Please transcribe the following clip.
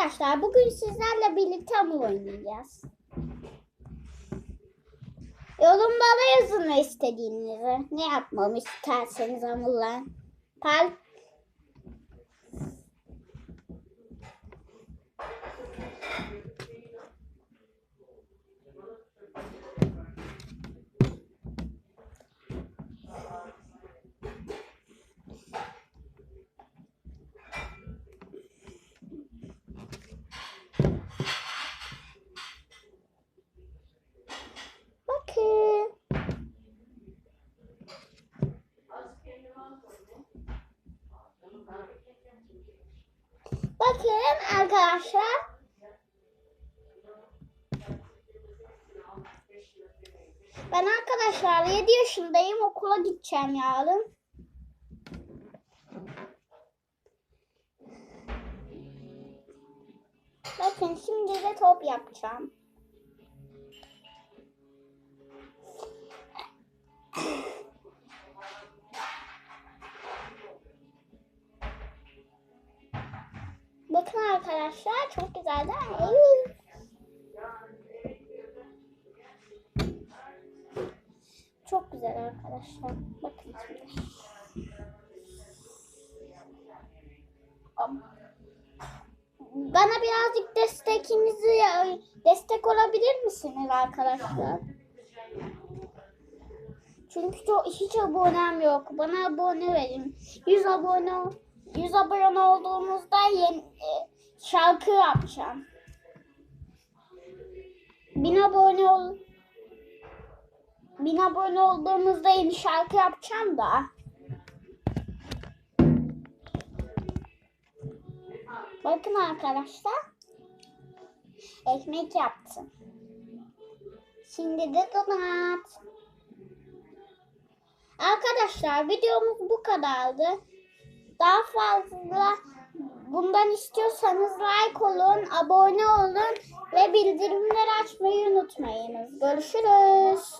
Arkadaşlar bugün sizlerle birlikte hamur oynayacağız. Yorumlara yazın istediğinizi. Ne yapmamı isterseniz hamurla. Pal bakın. Bakın arkadaşlar. Ben arkadaşlar 7 yaşındayım. Okula gideceğim yarın. Bakın şimdi de top yapacağım. Bakın arkadaşlar çok güzel değil mi? Çok güzel arkadaşlar. Bakın şimdi. Bana birazcık destekinizi destek olabilir misiniz arkadaşlar? Çünkü çok hiç abonem yok. Bana abone verin. 100 abone 100 abone olduğumuzda yeni e, şarkı yapacağım. 1000 abone ol 1000 abone olduğumuzda yeni şarkı yapacağım da. Bakın arkadaşlar. Ekmek yaptım. Şimdi de donat. Arkadaşlar videomuz bu kadardı. Daha fazla bundan istiyorsanız like olun, abone olun ve bildirimleri açmayı unutmayınız. Görüşürüz.